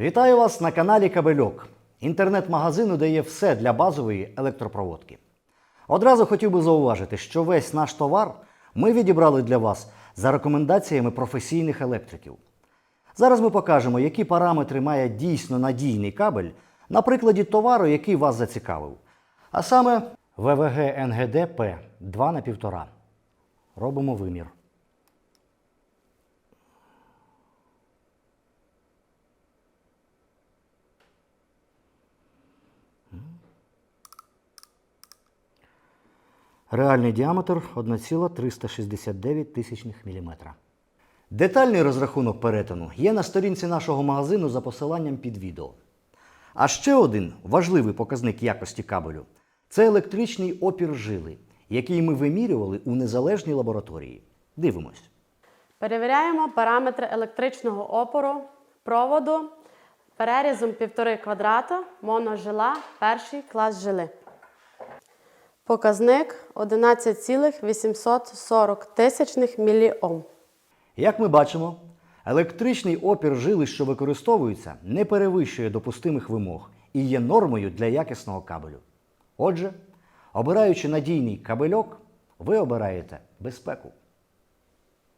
Вітаю вас на каналі Кабельок, інтернет-магазину, де є все для базової електропроводки. Одразу хотів би зауважити, що весь наш товар ми відібрали для вас за рекомендаціями професійних електриків. Зараз ми покажемо, які параметри має дійсно надійний кабель на прикладі товару, який вас зацікавив. А саме ВВГ НГД П 2 на 1,5. Робимо вимір. Реальний діаметр 1,369 тисячних міліметра. Детальний розрахунок перетину є на сторінці нашого магазину за посиланням під відео. А ще один важливий показник якості кабелю це електричний опір жили, який ми вимірювали у незалежній лабораторії. Дивимось. Перевіряємо параметри електричного опору проводу перерізом 1,5 квадрата моножила перший клас жили. Показник 11,840 тисячних міліом. Як ми бачимо, електричний опір жили, що використовується, не перевищує допустимих вимог і є нормою для якісного кабелю. Отже, обираючи надійний кабельок, ви обираєте безпеку.